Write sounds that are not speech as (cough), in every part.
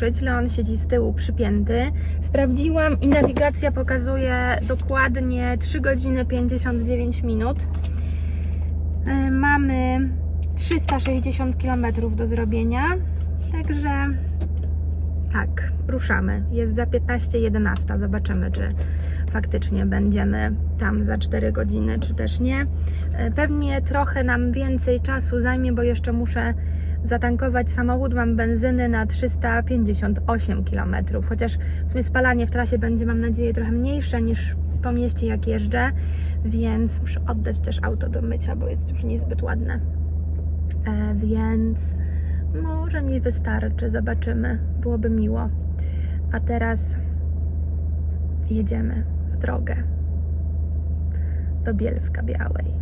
wyruszyć. Leon siedzi z tyłu przypięty. Sprawdziłam i nawigacja pokazuje dokładnie 3 godziny 59 minut. E, Mamy 360 km do zrobienia, także tak, ruszamy. Jest za 15.11. Zobaczymy, czy faktycznie będziemy tam za 4 godziny, czy też nie. E, Pewnie trochę nam więcej czasu zajmie, bo jeszcze muszę zatankować samochód. Mam benzyny na 358 km, chociaż w sumie spalanie w trasie będzie, mam nadzieję, trochę mniejsze niż po mieście, jak jeżdżę, więc muszę oddać też auto do mycia, bo jest już niezbyt ładne. E, więc może mi wystarczy, zobaczymy. Byłoby miło. A teraz jedziemy w drogę do Bielska Białej.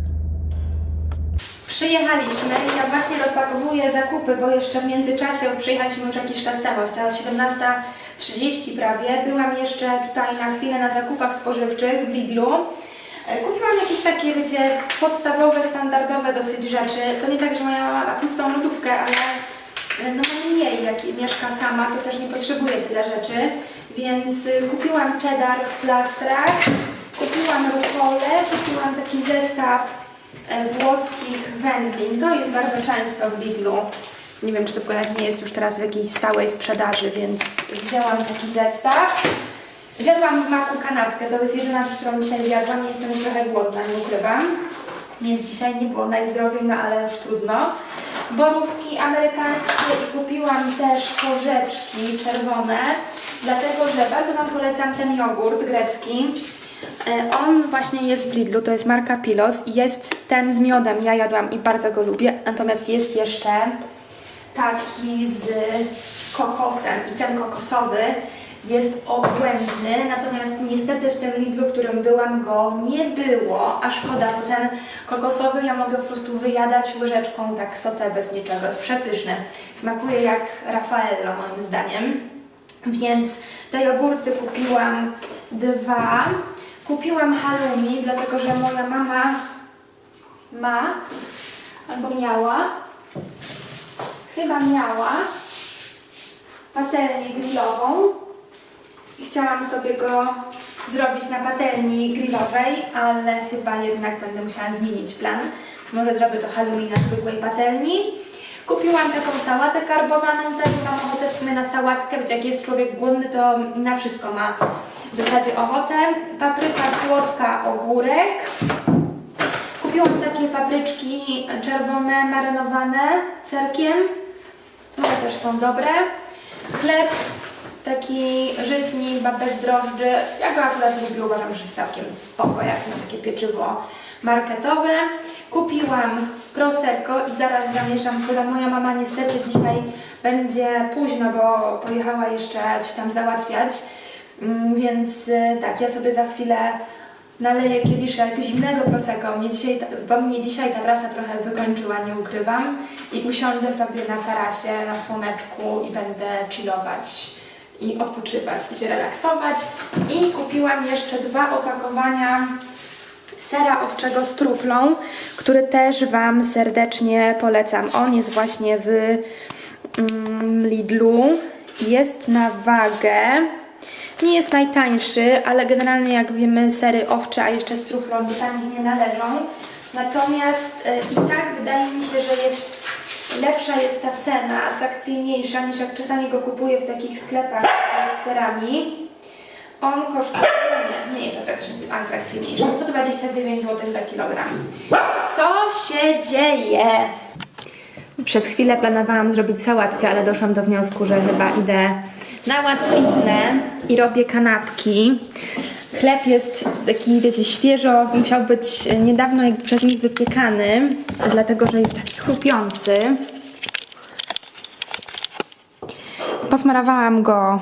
Przyjechaliśmy i ja właśnie rozpakowuję zakupy, bo jeszcze w międzyczasie przyjechaliśmy już jakiś czas temu, teraz 17.30 prawie. Byłam jeszcze tutaj na chwilę na zakupach spożywczych w Lidlu. E, Kupiłam jakieś takie, wiecie, podstawowe, standardowe dosyć rzeczy. To nie tak, że moja mama ma pustą lodówkę, ale e, no mniej, jak mieszka sama, to też nie potrzebuje tyle rzeczy. Więc y, kupiłam cheddar w plastrach, kupiłam rukolę, kupiłam taki zestaw e, włoskich wędlin. To jest bardzo często w Lidlu. Nie wiem, czy to ogóle nie jest już teraz w jakiejś stałej sprzedaży, więc wzięłam taki zestaw. Zjadłam w maku kanapkę, to jest jedyna rzecz, którą dzisiaj zjadłam. Jestem trochę głodna, nie ukrywam. Więc dzisiaj nie było najzdrowiej, no ale już trudno. Borówki amerykańskie i kupiłam też korzeczki czerwone, dlatego że bardzo Wam polecam ten jogurt grecki. E, On właśnie jest w Lidlu, to jest marka Pilos jest ten z miodem, ja jadłam i bardzo go lubię, natomiast jest jeszcze taki z kokosem i ten kokosowy jest obłędny, natomiast niestety w tym Lidlu, w którym byłam go nie było, a szkoda, bo ten kokosowy ja mogę po prostu wyjadać łyżeczką tak sotę bez niczego, jest przepyszny. Smakuje jak Raffaello moim zdaniem. Więc te jogurty kupiłam dwa. Kupiłam halloumi, dlatego że moja mama ma albo miała chyba miała patelnię grillową i chciałam sobie go zrobić na patelni grillowej, ale chyba jednak będę musiała zmienić plan. Może zrobię to halloumi na zwykłej patelni. Kupiłam taką sałatę karbowaną, też mam ochotę w sumie na sałatkę, bo jak jest człowiek głodny, to na wszystko ma w zasadzie ochotę. Papryka słodka, ogórek. Kupiłam takie papryczki czerwone, marynowane serkiem. One też są dobre. Chleb taki żytni, chyba bez drożdży. Ja go akurat lubię, uważam, że jest całkiem spoko, jak na takie pieczywo marketowe. Kupiłam prosecco i zaraz zamieszam, tylko moja mama niestety dzisiaj będzie późno, bo pojechała jeszcze coś tam załatwiać. Mm, Więc y, tak, ja sobie za chwilę naleję kieliszek zimnego prosecco. Mnie dzisiaj, bo mnie dzisiaj ta trasa trochę wykończyła, nie ukrywam. I usiądę sobie na tarasie, na słoneczku i będę chillować i odpoczywać i się relaksować. I kupiłam jeszcze dwa opakowania sera owczego z truflą, który też Wam serdecznie polecam. On jest właśnie w mm, Lidlu. Jest na wagę. Nie jest najtańszy, ale generalnie jak wiemy sery owcze, a jeszcze z truflą do tanich nie należą. Natomiast y, i tak wydaje mi się, że jest lepsza jest ta cena, atrakcyjniejsza niż jak czasami go kupuję w takich sklepach z serami. On kosztuje, nie, nie jest atrakcyjniejszy, 129 zł za kilogram. Co się dzieje? Przez chwilę planowałam zrobić sałatkę, ale doszłam do wniosku, że chyba idę na łatwiznę i robię kanapki. Chleb jest taki, wiecie, świeżo, musiał być niedawno jakby przez nich wypiekany, dlatego że jest taki chrupiący. Posmarowałam go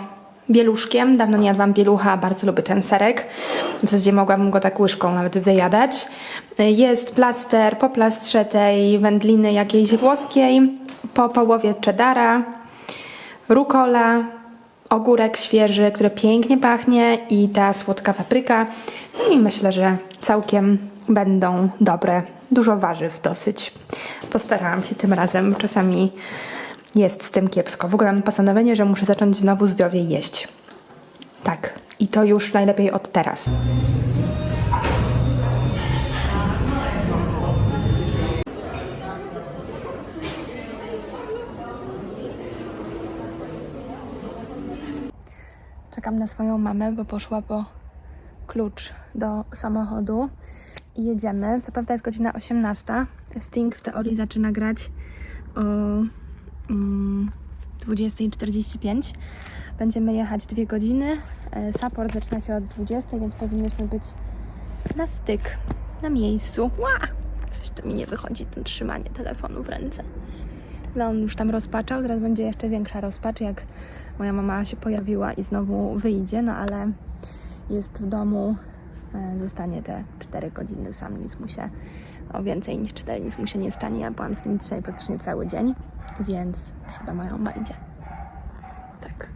bieluszkiem. Dawno nie jadłam bielucha, bardzo lubię ten serek. W zasadzie mogłabym go tak łyżką nawet wyjadać. Jest plaster po plastrze tej wędliny jakiejś włoskiej, po połowie cheddara, rukola, ogórek świeży, który pięknie pachnie i ta słodka papryka. No i myślę, że całkiem będą dobre. Dużo warzyw dosyć. Postarałam się tym razem. Czasami jest z tym kiepsko. W ogóle mam postanowienie, że muszę zacząć znowu zdrowiej jeść. Tak. I to już najlepiej od teraz. Czekam na swoją mamę, bo poszła po klucz do samochodu i jedziemy. Co prawda jest godzina 18. Sting w teorii zaczyna grać o 20.45. Będziemy jechać dwie godziny. E, Support zaczyna się od 20, więc powinniśmy być na styk, na miejscu. Ła! Coś to mi nie wychodzi, to trzymanie telefonu w ręce. No on już tam rozpaczał, zaraz będzie jeszcze większa rozpacz, jak moja mama się pojawiła i znowu wyjdzie, no ale jest w domu, e, zostanie te 4 godziny, sam nic mu się, o więcej niż 4 nic mu się nie stanie. Ja byłam z nim dzisiaj praktycznie cały dzień, więc chyba mama idzie. Tak.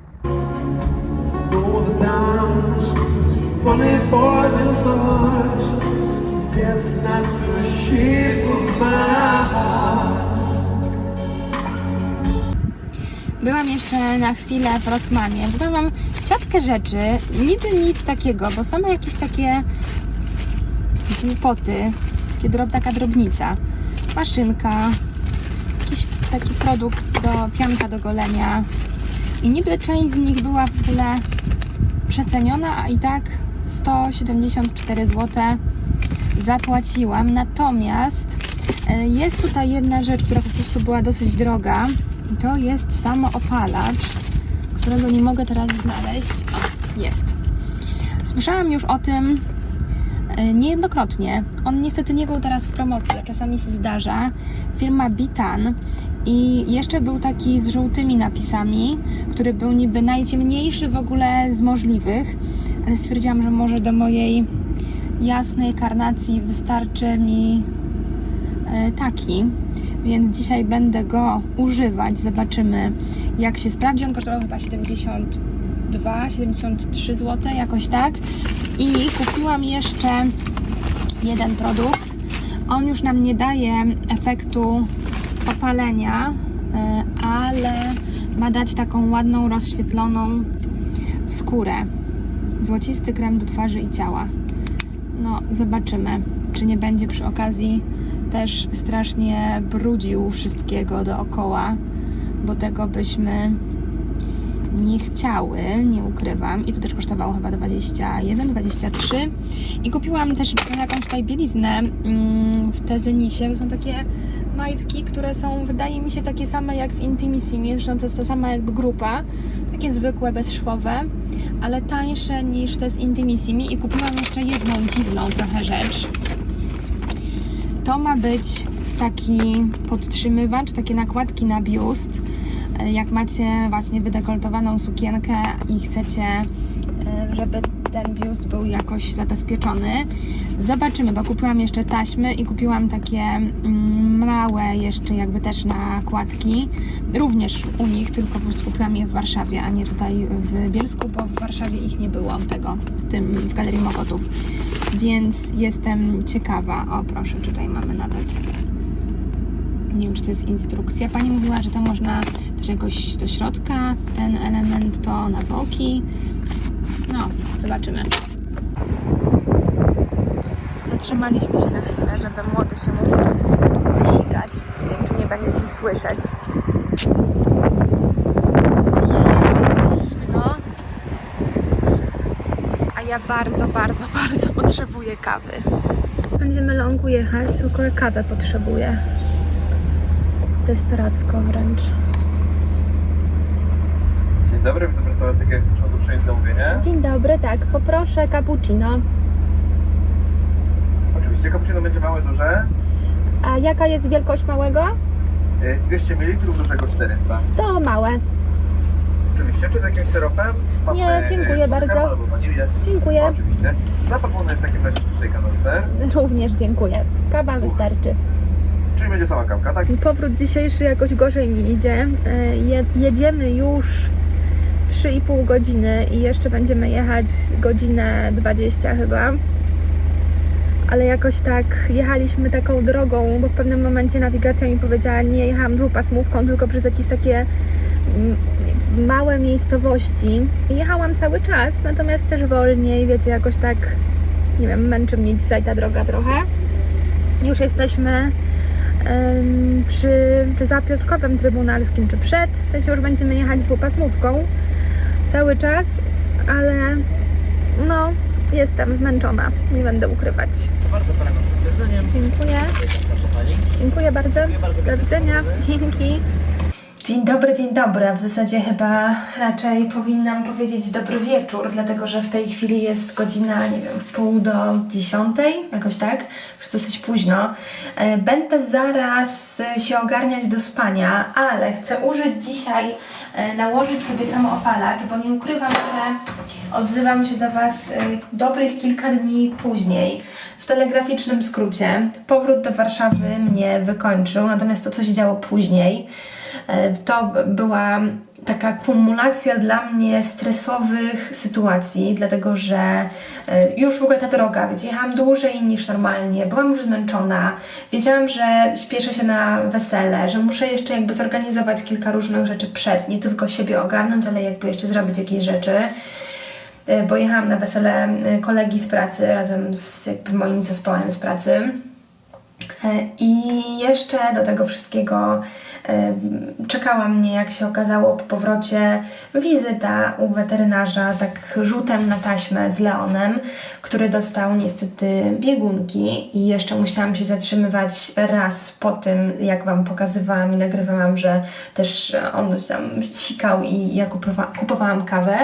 Byłam jeszcze na chwilę w Rossmanie. W mam siatkę rzeczy, niby nic takiego, bo same jakieś takie głupoty, takie drob, taka drobnica. Maszynka, jakiś taki produkt do pianka do golenia. I niby część z nich była w ogóle przeceniona, a i tak 174 zł zapłaciłam. Natomiast e, jest tutaj jedna rzecz, która po prostu była dosyć droga i to jest samoopalacz, którego nie mogę teraz znaleźć. O, jest. Słyszałam już o tym niejednokrotnie. On niestety nie był teraz w promocji, czasami się zdarza. Firma Bitan i jeszcze był taki z żółtymi napisami, który był niby najciemniejszy w ogóle z możliwych, ale stwierdziłam, że może do mojej jasnej karnacji wystarczy mi e, taki, więc dzisiaj będę go używać. Zobaczymy, jak się sprawdzi. On kosztował chyba 72, 73 zł, jakoś tak. I kupiłam jeszcze jeden produkt. On już nam nie daje efektu opalenia, e, ale ma dać taką ładną, rozświetloną skórę. Złocisty krem do twarzy i ciała. No, zobaczymy, czy nie będzie przy okazji też strasznie brudził wszystkiego dookoła, bo tego byśmy nie chciały, nie ukrywam. I to też kosztowało chyba 21, 23. I kupiłam też jakąś tutaj bieliznę mm, w Tezenisie. To są takie majtki, które są, wydaje mi się, takie same jak w Intimissimi. Zresztą to jest ta sama jakby grupa. Takie zwykłe, bezszwowe, ale tańsze niż te z Intimissimi. I kupiłam jeszcze jedną dziwną trochę rzecz. To ma być taki podtrzymywacz, takie nakładki na biust. Jak macie właśnie wydekoltowaną sukienkę i chcecie, e, żeby ten biust był jakoś zabezpieczony. Zobaczymy, bo kupiłam jeszcze taśmy i kupiłam takie mm, małe jeszcze jakby też nakładki. Również u nich, tylko po prostu kupiłam je w Warszawie, a nie tutaj w Bielsku, bo w Warszawie ich nie było tego, w tym w Galerii Mokotów. Więc jestem ciekawa. O, proszę, tutaj mamy nawet nie wiem, czy to jest instrukcja. Pani mówiła, że to można też jakoś do środka, ten element to na boki. No, zobaczymy. Zatrzymaliśmy się na chwilę, żeby młody się mógł wysikać. Nie wiem, czy nie będziecie słyszeć. Jest zimno. A ja bardzo, bardzo, bardzo potrzebuję kawy. Będziemy longu jechać, tylko kawę potrzebuję. Desperacko wręcz. Dzień dobry, witam w restauracji KFC Przodu przyjąć zamówienie. Dzień dobry, tak, poproszę cappuccino. Oczywiście cappuccino będzie małe, duże. A jaka jest wielkość małego? Y, 200 ml, dużego 400. To małe. Oczywiście, czy z jakimś syropem? Mamy, Nie, dziękuję y, bardzo. kakao Albo wanilię. Dziękuję. Oczywiście. Zaproponuję w takim razie dzisiaj kanolce. Również dziękuję. Kawa wystarczy. Czyli będzie sama kawka, tak? Powrót dzisiejszy jakoś gorzej mi idzie. E, Je, jedziemy już 3,5 godziny i jeszcze będziemy jechać godzinę 20 chyba. ale jakoś tak jechaliśmy taką drogą, bo w pewnym momencie nawigacja mi powiedziała, nie jechałam dwupasmówką, tylko przez jakieś takie mm, małe miejscowości. I jechałam cały czas, natomiast też wolniej, wiecie, jakoś tak, nie wiem, męczy mnie dzisiaj ta droga trochę. Już jesteśmy przy, przy Zapiotrkowym Trybunalskim, czy przed, w sensie już będziemy jechać dwupasmówką cały czas, ale no, jestem zmęczona, nie będę ukrywać. Bardzo Pana potwierdzeniem. Dziękuję, dziękuję bardzo. Do widzenia, dzięki. Dzień dobry, dzień dobry. A w zasadzie chyba raczej powinnam powiedzieć dobry wieczór, dlatego że w tej chwili jest godzina, nie wiem, w pół do dziesiątej, jakoś tak, dosyć późno. E, Będę zaraz e, się ogarniać do spania, ale chcę użyć dzisiaj, e, nałożyć sobie samoopalacz, bo nie ukrywam, że odzywam się do Was dobrych kilka dni później. W telegraficznym skrócie, powrót do Warszawy mnie wykończył, natomiast to, co się działo później, To b- była taka kumulacja dla mnie stresowych sytuacji, dlatego że e, już w ogóle ta droga, wiecie, jechałam dłużej niż normalnie, byłam już zmęczona, wiedziałam, że śpieszę się na wesele, że muszę jeszcze jakby zorganizować kilka różnych rzeczy przed, nie tylko siebie ogarnąć, ale jakby jeszcze zrobić jakieś rzeczy e, bo jechałam na wesele e, kolegi z pracy razem z moim zespołem z pracy. E, I jeszcze do tego wszystkiego e, czekała mnie, jak się okazało, po powrocie wizyta u weterynarza, tak rzutem na taśmę z Leonem, który dostał niestety biegunki i jeszcze musiałam się zatrzymywać raz po tym, jak Wam pokazywałam i nagrywałam, że też on tam sikał i ja kupowa- kupowałam kawę.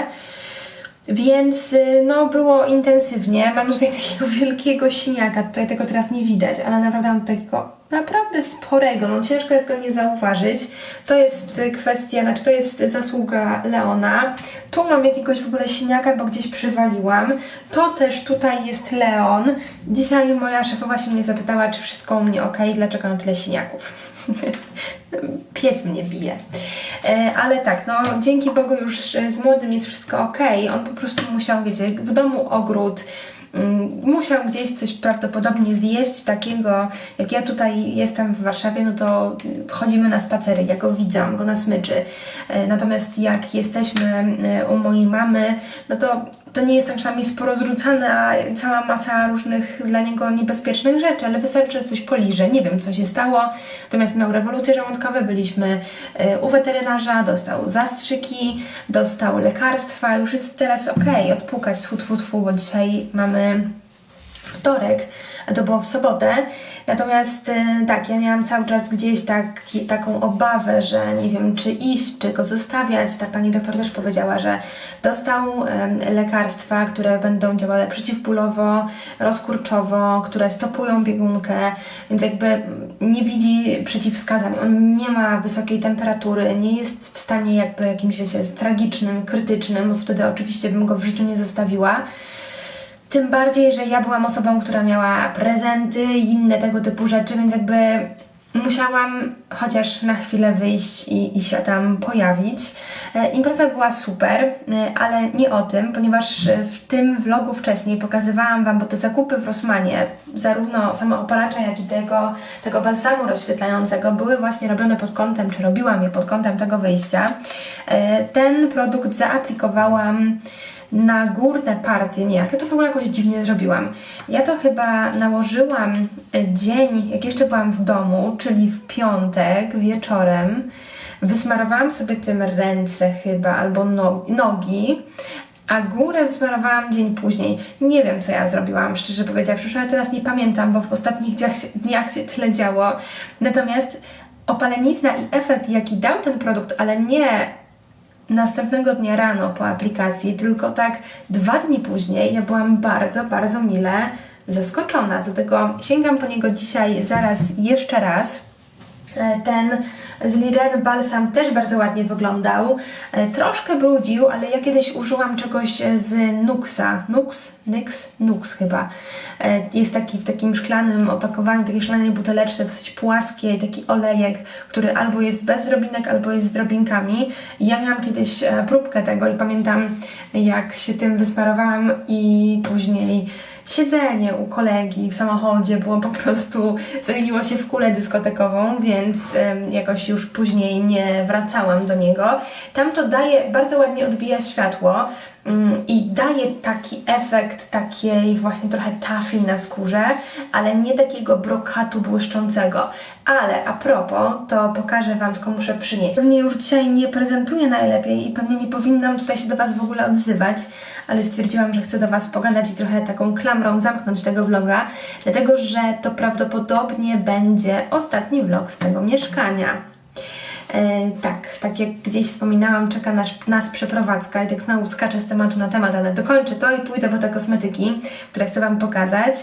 Więc y, no było intensywnie. Mam tutaj takiego (laughs) wielkiego siniaka, tutaj tego teraz nie widać, ale naprawdę mam takiego naprawdę sporego, no ciężko jest go nie zauważyć. To jest y, kwestia, znaczy to jest zasługa Leona. Tu mam jakiegoś w ogóle siniaka, bo gdzieś przywaliłam. To też tutaj jest Leon. Dzisiaj moja szefowa się mnie zapytała, czy wszystko u mnie ok, dlaczego mam tyle siniaków. (laughs) Pies mnie bije. E, ale tak, no dzięki Bogu już e, z młodym jest wszystko ok. On po prostu musiał, wiecie, w domu ogród, mm, musiał gdzieś coś prawdopodobnie zjeść takiego, jak ja tutaj jestem w Warszawie, no to chodzimy na spacery, ja go widzę, go na smyczy. E, natomiast jak jesteśmy u mojej mamy, no to to nie jest tak czasami sporo zrzucane, a cała masa różnych dla niego niebezpiecznych rzeczy, ale wystarczy, że coś poliże. Nie wiem, co się stało. Natomiast miał rewolucje żołądkowe, byliśmy e, u weterynarza, dostał zastrzyki, dostał lekarstwa, już jest teraz okej, odpukać, tfu, tfu, tfu, bo dzisiaj mamy wtorek, to było w sobotę. Natomiast e, tak, ja miałam cały czas gdzieś taki, taką obawę, że nie wiem, czy iść, czy go zostawiać. Ta pani doktor też powiedziała, że dostał lekarstwa, które będą działały przeciwbólowo, rozkurczowo, które stopują biegunkę, więc jakby nie widzi przeciwwskazań. On nie ma wysokiej temperatury, nie jest w stanie jakby jakimś, wiecie, tragicznym, krytycznym, bo wtedy oczywiście bym go w życiu nie zostawiła. Tym bardziej, że ja byłam osobą, która miała prezenty i inne tego typu rzeczy, więc jakby musiałam chociaż na chwilę wyjść i, i się tam pojawić. E, impreza była super, e, ale nie o tym, ponieważ e, w tym vlogu wcześniej pokazywałam Wam, bo te zakupy w Rosmanie, zarówno samoopalacza, jak i tego, tego balsamu rozświetlającego, były właśnie robione pod kątem, czy robiłam je pod kątem tego wyjścia. E, ten produkt zaaplikowałam na górne partie, nie, jak ja to w ogóle jakoś dziwnie zrobiłam. Ja to chyba nałożyłam e, dzień, jak jeszcze byłam w domu, czyli w piątek wieczorem. Wysmarowałam sobie tym ręce chyba, albo no, nogi, a górę wysmarowałam dzień później. Nie wiem, co ja zrobiłam, szczerze powiedziawszy, ale teraz nie pamiętam, bo w ostatnich dniach dniach się tyle działo. Natomiast opalenizna i efekt, jaki dał ten produkt, ale nie następnego dnia rano po aplikacji, tylko tak dwa dni później ja byłam bardzo, bardzo mile zaskoczona. Dlatego sięgam po niego dzisiaj zaraz jeszcze raz. E, Ten z Liren Balsam też bardzo ładnie wyglądał. E, Troszkę brudził, ale ja kiedyś użyłam czegoś e, z Nuxa. Nux? Nyx? Nux chyba. Jest taki w takim szklanym opakowaniu, takiej szklanej buteleczce, dosyć płaskiej, taki olejek, który albo jest bez drobinek, albo jest z drobinkami. Ja miałam kiedyś próbkę tego i pamiętam, jak się tym wysmarowałam i później siedzenie u kolegi w samochodzie było po prostu, zamieniło się w kulę dyskotekową, więc jakoś już później nie wracałam do niego. Tam to daje, bardzo ładnie odbija światło i daje taki efekt takiej właśnie trochę tafli na skórze, ale nie takiego brokatu błyszczącego. Ale a propos, to pokażę Wam, tylko muszę przynieść. Pewnie już dzisiaj nie prezentuję najlepiej i pewnie nie powinnam tutaj się do Was w ogóle odzywać, ale stwierdziłam, że chcę do Was pogadać i trochę taką klamrą zamknąć tego vloga, dlatego że to prawdopodobnie będzie ostatni vlog z tego mieszkania. E, tak, tak jak gdzieś wspominałam, czeka nas, nas przeprowadzka i tak znowu skaczę z tematu na temat, ale dokończę to i pójdę po te kosmetyki, które chcę Wam pokazać.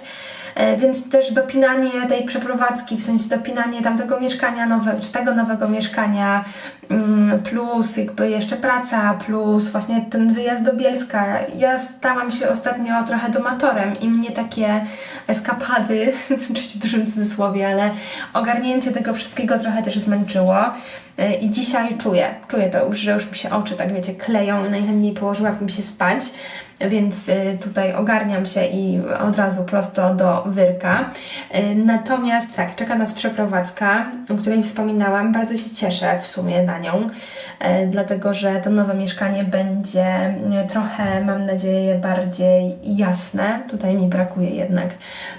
E, więc też dopinanie tej przeprowadzki, w sensie dopinanie tamtego mieszkania nowego, czy tego nowego mieszkania, mm, plus jakby jeszcze praca, plus właśnie ten wyjazd do Bielska. Ja stałam się ostatnio trochę domatorem i mnie takie eskapady, (laughs) czyli w dużym cudzysłowie, ale ogarnięcie tego wszystkiego trochę też zmęczyło. E, I dzisiaj czuję, czuję to już, że już mi się oczy tak wiecie kleją i najchętniej położyłabym się spać, więc y, tutaj ogarniam się i od razu prosto do wyrka. Y, Natomiast tak, czeka nas przeprowadzka, o której wspominałam. Bardzo się cieszę w sumie na nią, y, dlatego że to nowe mieszkanie będzie trochę, mam nadzieję, bardziej jasne. Tutaj mi brakuje jednak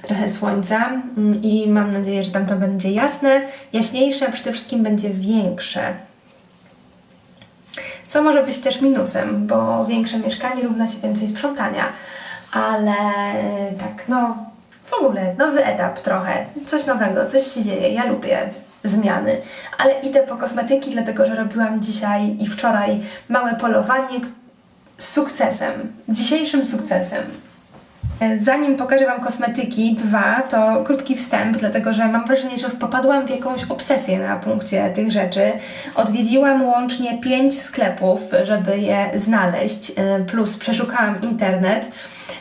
trochę słońca mm, i mam nadzieję, że tam to będzie jasne, jaśniejsze, a przede wszystkim będzie większe. Co może być też minusem, bo większe mieszkanie równa się więcej sprzątania, ale y, tak, no w ogóle nowy etap trochę, coś nowego, coś się dzieje, ja lubię zmiany, ale idę po kosmetyki, dlatego że robiłam dzisiaj i wczoraj małe polowanie z sukcesem, dzisiejszym sukcesem. E, Zanim pokażę Wam kosmetyki, dwa, to krótki wstęp, dlatego że mam wrażenie, że popadłam w jakąś obsesję na punkcie tych rzeczy. Odwiedziłam łącznie pięć sklepów, żeby je znaleźć, e, plus przeszukałam internet,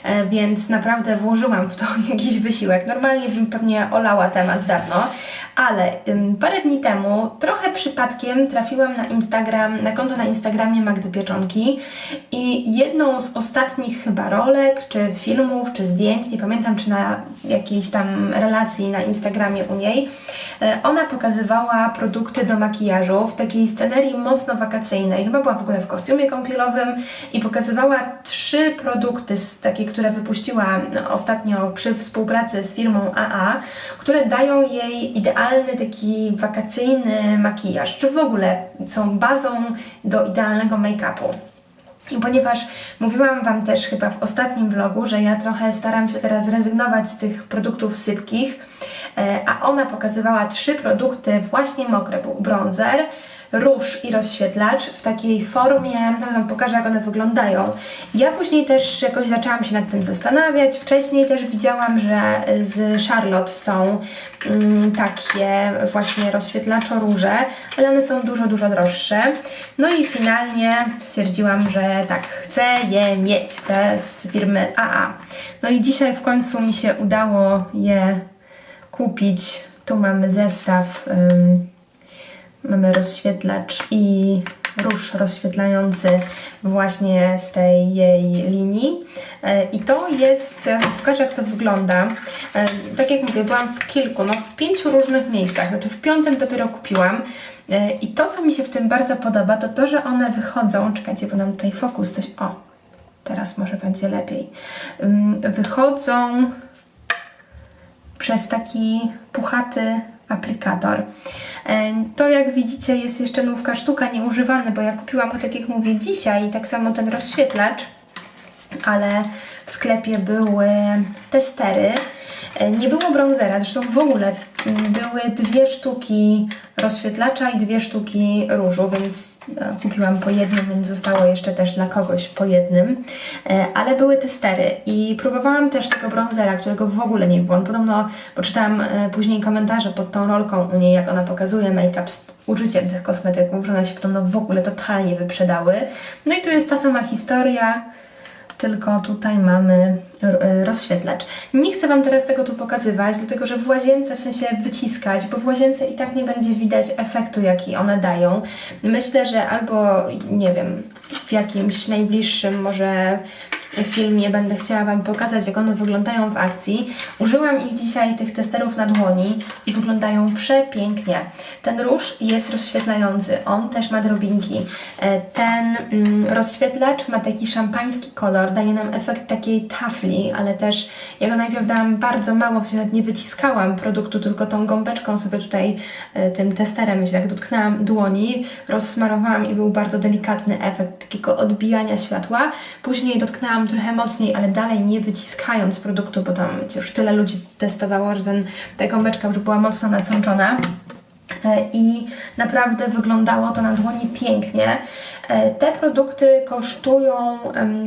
e, więc naprawdę włożyłam w to (laughs) jakiś wysiłek. Normalnie bym pewnie olała temat dawno, ale ym, parę dni temu trochę przypadkiem trafiłam na Instagram, na konto na Instagramie Magdy Pieczonki i jedną z ostatnich chyba rolek, czy filmów, czy zdjęć, nie pamiętam czy na jakiejś tam relacji na Instagramie u niej, e, ona pokazywała produkty do makijażu w takiej scenerii mocno wakacyjnej, chyba była w ogóle w kostiumie kąpielowym i pokazywała trzy produkty, z, takie, które wypuściła ostatnio przy współpracy z firmą AA, które dają jej idealny taki wakacyjny makijaż, czy w ogóle są bazą do idealnego make-upu. I ponieważ mówiłam Wam też chyba w ostatnim vlogu, że ja trochę staram się teraz rezygnować z tych produktów sypkich, e, a ona pokazywała trzy produkty właśnie mokre, był bronzer, róż i rozświetlacz w takiej formie, teraz Wam pokażę jak one wyglądają. Ja później też jakoś zaczęłam się nad tym zastanawiać, wcześniej też widziałam, że z Charlotte są mm, takie właśnie rozświetlacze-róże, ale one są dużo, dużo droższe. No i finalnie stwierdziłam, że tak, chcę je mieć, te z firmy AA. No i dzisiaj w końcu mi się udało je kupić. Tu mamy zestaw, ym, mamy rozświetlacz i róż rozświetlający właśnie z tej jej linii. E, I to jest, pokażę jak to wygląda. E, Tak jak mówię, byłam w kilku, no w pięciu różnych miejscach, znaczy w piątym dopiero kupiłam. E, I to, co mi się w tym bardzo podoba, to to, że one wychodzą, czekajcie, bo nam tutaj fokus coś, o, teraz może będzie lepiej. Wychodzą przez taki puchaty aplikator. E, To jak widzicie jest jeszcze nówka sztuka nieużywany, bo ja kupiłam go tak jak mówię dzisiaj i tak samo ten rozświetlacz, ale w sklepie były testery. E, Nie było bronzera, zresztą w ogóle mm, były dwie sztuki rozświetlacza i dwie sztuki różu, więc e, kupiłam po jednym, więc zostało jeszcze też dla kogoś po jednym. E, Ale były testery i próbowałam też tego bronzera, którego w ogóle nie było. On podobno, poczytałam później komentarze pod tą rolką u niej, jak ona pokazuje make-up z użyciem tych kosmetyków, że one się podobno w ogóle totalnie wyprzedały. No i tu jest ta sama historia tylko tutaj mamy e, rozświetlacz. Nie chcę Wam teraz tego tu pokazywać, dlatego że w łazience, w sensie wyciskać, bo w łazience i tak nie będzie widać efektu, jaki one dają. Myślę, że albo, nie wiem, w jakimś najbliższym może filmie będę chciała Wam pokazać, jak one wyglądają w akcji. Użyłam ich dzisiaj, tych testerów na dłoni i wyglądają przepięknie. Ten róż jest rozświetlający, on też ma drobinki. E, Ten mm, rozświetlacz ma taki szampański kolor, daje nam efekt takiej tafli, ale też ja go najpierw dałam bardzo mało, w sensie nie wyciskałam produktu, tylko tą gąbeczką sobie tutaj e, tym testerem, jak dotknęłam dłoni, rozsmarowałam i był bardzo delikatny efekt takiego odbijania światła. Później dotknęłam trochę mocniej, ale dalej nie wyciskając produktu, bo tam już tyle ludzi testowało, że ten, ta gąbeczka już była mocno nasączona. E, I naprawdę wyglądało to na dłoni pięknie. E, Te produkty kosztują,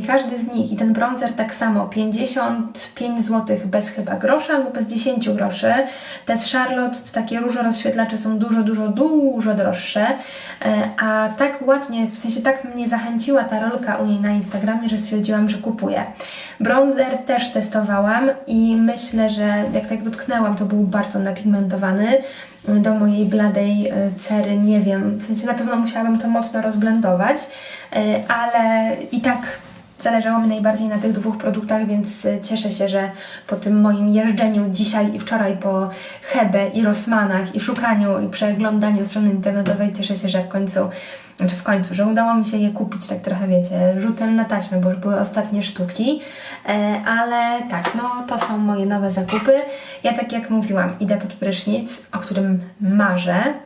każdy z nich i ten bronzer tak samo, 55 zł bez chyba grosza albo bez 10 groszy. Te z Charlotte, takie róże rozświetlacze są dużo, dużo, dużo droższe. E, A tak ładnie, w sensie tak mnie zachęciła ta rolka u niej na Instagramie, że stwierdziłam, że kupuję. Bronzer też testowałam i myślę, że jak tak dotknęłam, to był bardzo napigmentowany do mojej bladej e, cery, nie wiem, w sensie na pewno musiałabym to mocno rozblendować, e, ale i tak zależało mi najbardziej na tych dwóch produktach, więc e, cieszę się, że po tym moim jeżdżeniu dzisiaj i wczoraj po Hebe i Rossmanach i szukaniu i przeglądaniu strony internetowej, cieszę się, że w końcu znaczy w końcu, że udało mi się je kupić tak trochę, wiecie, rzutem na taśmę, bo już były ostatnie sztuki, e, ale tak, no to są moje nowe zakupy. Ja tak jak mówiłam, idę pod prysznic, o którym marzę,